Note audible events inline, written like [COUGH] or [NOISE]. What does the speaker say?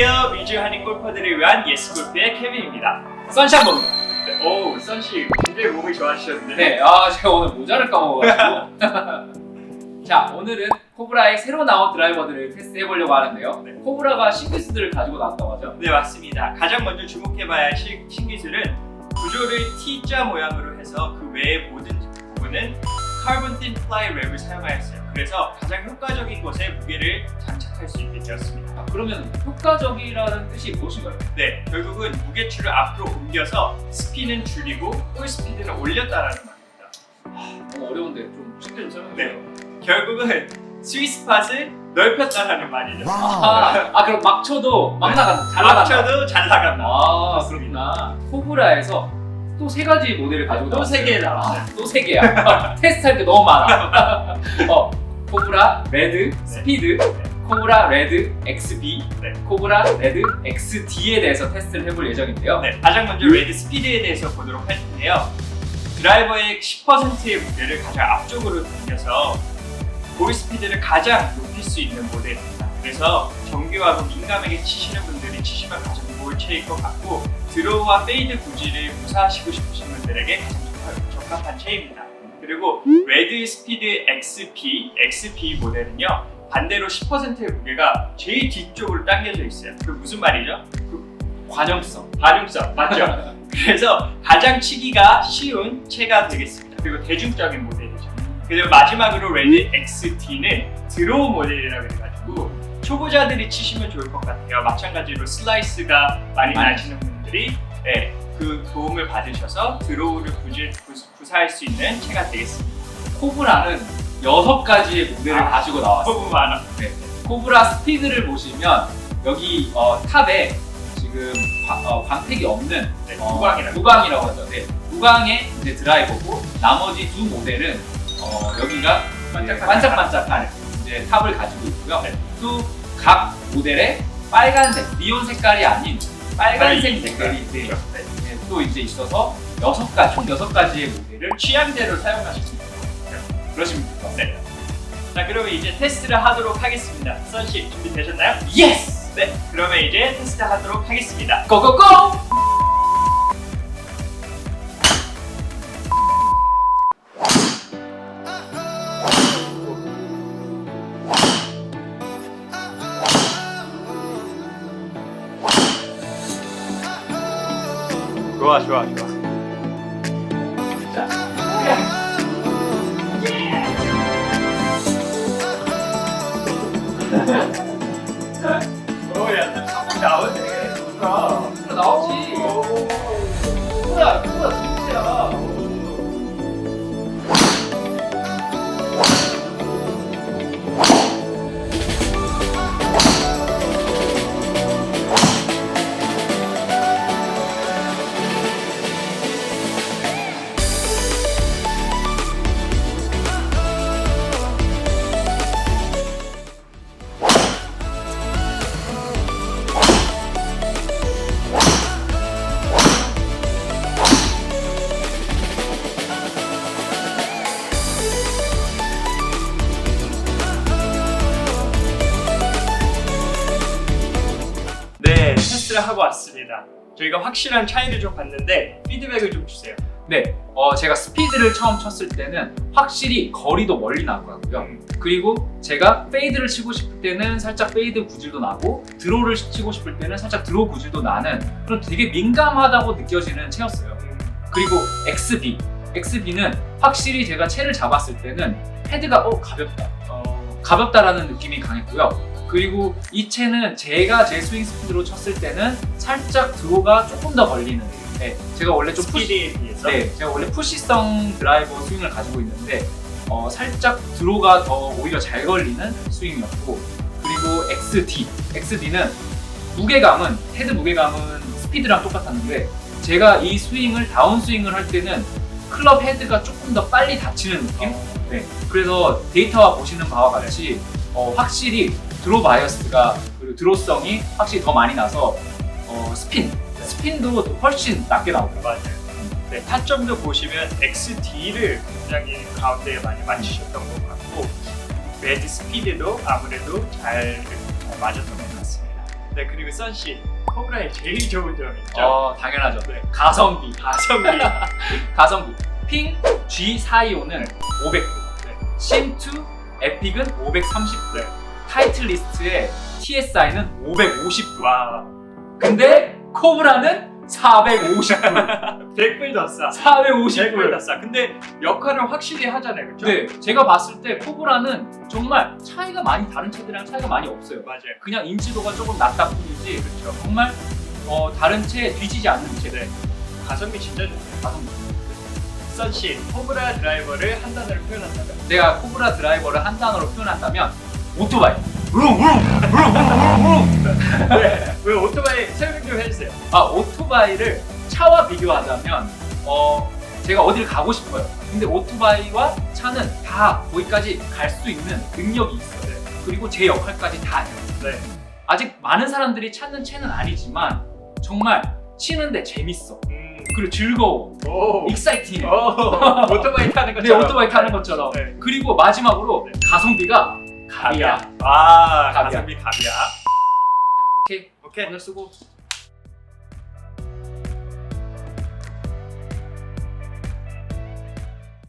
안녕하세요. 미주 한인 골퍼들을 위한 예스 골프의 케빈입니다. 선샤본. 네, 오, 선씨 굉장히 몸을 좋아하시는데. 네, 아 제가 오늘 모자를 까먹어가지고. [LAUGHS] 자, 오늘은 코브라의 새로 나온 드라이버들을 테스트해 보려고 하는데요. 네. 코브라가 신기수들을 가지고 나왔다고 하죠. 네, 맞습니다. 가장 먼저 주목해봐야 할 시- 신기술은 구조를 T자 모양으로 해서 그 외의 모든 부분은 카본 틴 플라이 랩을 사용하였어요. 그래서 가장 효과적인 곳에 무게를 장착할 수 있게 되었습니다. 아, 그러면 효과적이라는 뜻이 무엇인가요? 네, 결국은 무게추를 앞으로 옮겨서 스피는 줄이고 볼 스피드는 올렸다라는 말입니다. 너무 어려운데 좀 쉽게 좀 설명해 주세요. 결국은 스위스팟을 넓혔다라는 말이죠. 아, 아, 그럼 막 쳐도 막 네. 나간다. 잘 나간다. 맞춰도 잘 나간다. 아. 그렇구나. 코브라에서 또 세 가지 모델을 가지고 또세 나왔어요. 개 나왔어요. 아, 또세 개야. [LAUGHS] 테스트할 때 너무 많아. [LAUGHS] 어, 코브라 레드 스피드, 코브라 레드 XB, 네. 코브라 레드 XD에 대해서 테스트를 해볼 예정인데요. 네, 가장 먼저 레드 스피드에 대해서 보도록 할 텐데요. 드라이버의 10%의 무게를 가장 앞쪽으로 당겨서 볼 스피드를 가장 높일 수 있는 모델입니다. 그래서 정교하고 민감하게 치시는 분들이 치시면 가장 몰체일 것 같고 드로우와 페이드 구질을 무사하시고 싶으신 분들에게 가장 적합- 적합한 체입니다. 그리고 레드 스피드 XP, XP 모델은요 반대로 10%의 무게가 제일 뒤쪽으로 당겨져 있어요. 그 무슨 말이죠? 관용성. 반응성 맞죠? [LAUGHS] 그래서 가장 치기가 쉬운 채가 되겠습니다. 그리고 대중적인 모델이죠. 그리고 마지막으로 레드 XT는 드로우 모델이라고 해가지고 초보자들이 치시면 좋을 것 같아요. 마찬가지로 슬라이스가 많이 많이 나시는 분들이 네, 그 도움을 받으셔서 드로우를 구질, 구, 구사할 수 있는 채가 되겠습니다. 코브라는 여섯 가지의 모델을 아, 가지고 나왔어요. 부분 많아. 네. 코브라 스피드를 보시면 여기 어, 탑에 지금 과- 어, 광택이 없는 네, 어, 무광이라고. 무광이라고 하죠. 네. 무광의 이제 드라이버고 나머지 두 모델은 어, 여기가 반짝반짝. 반짝반짝한 이제 탑을 가지고 있고요. 네. 또 각 모델에 빨간색, 리온 색깔이 아닌 빨간색 이 색깔이 색깔. 네, 네. 네, 또 이제 있어서 여섯 가지, 총 여섯 가지의 모델을 취향대로 사용하시면 돼요. 그러시면 될것 같습니다. 네. 자, 그러면 이제 테스트를 하도록 하겠습니다. 선씨 준비되셨나요? 예스! 네, 그러면 이제 테스트 하도록 하겠습니다. 고고고! 좋아, 좋아, 좋아. 오, 테스트를 하고 왔습니다. 저희가 확실한 차이를 좀 봤는데 피드백을 좀 주세요. 네, 어, 제가 스피드를 처음 쳤을 때는 확실히 거리도 멀리 나고요. 그리고 제가 페이드를 치고 싶을 때는 살짝 페이드 구질도 나고 드로우를 치고 싶을 때는 살짝 드로우 구질도 나는 그런 되게 민감하다고 느껴지는 채였어요. 그리고 XB, XB는 확실히 제가 채를 잡았을 때는 헤드가 어 가볍다, 어, 가볍다라는 느낌이 강했고요. 그리고 이 채는 제가 제 스윙 스피드로 쳤을 때는 살짝 드로우가 조금 더 걸리는. 네, 제가 원래 좀 푸시, 스피드에 비해서 네, 제가 원래 푸시성 드라이버 스윙을 가지고 있는데 어, 살짝 드로우가 더 오히려 잘 걸리는 스윙이었고 그리고 XD, XD는 무게감은 헤드 무게감은 스피드랑 똑같았는데 제가 이 스윙을 다운 스윙을 할 때는 클럽 헤드가 조금 더 빨리 닫히는 느낌? 네, 그래서 데이터와 보시는 바와 같이 어, 확실히 드로 바이어스가 그리고 드로성이 확실히 더 많이 나서 어, 스핀, 스핀도 훨씬 낮게 나오고요. 맞아요. 네, 타점도 보시면 XD를 굉장히 가운데에 많이 맞추셨던 것 같고 레드 스피드도 아무래도 잘 맞았던 것 같습니다. 네 그리고 선씨 코브라의 제일 좋은 점이 있죠. 어 당연하죠. 네. 가성비. 가성비. [LAUGHS] 가성비. 핑 G425는 500불. 네. 심2 에픽은 530불. 네. 타이틀 리스트에 TSI는 550불. 와 근데 코브라는 450불. [LAUGHS] 100불 더 싸. 450불. 100불 더 싸. 근데 역할을 확실히 하잖아요, 그렇죠? 네, 제가 봤을 때 코브라는 정말 차이가 많이 다른 차들이랑 차이가 많이 없어요. 맞아요. 그냥 인지도가 조금 낮다 뿐이지 그렇죠. 정말 어, 다른 차에 뒤지지 않는 차. 네. 가성비 진짜 좋네요. 가성비. 선씨 코브라 드라이버를 한 단어로 표현한다면 내가 코브라 드라이버를 한 단어로 표현한다면 오토바이. 네. 왜 오토바이 설명 좀 해주세요. 아 오토바이를 차와 비교하자면 어 제가 어디를 가고 싶어요. 근데 오토바이와 차는 다 거기까지 갈 수 있는 능력이 있어요. 그리고 제 역할까지 다 해요. 네. 아직 많은 사람들이 찾는 채는 아니지만 정말 치는데 재밌어. 음. 그리고 즐거워. 오. 익사이팅해. 오. 오토바이 타는 [LAUGHS] 네, 것처럼. 오토바이 타는 것처럼. 네. 그리고 마지막으로 네. 가성비가 갑이야. 아. 가성비 갑이야. 오케이. 오케이. 오늘 수고.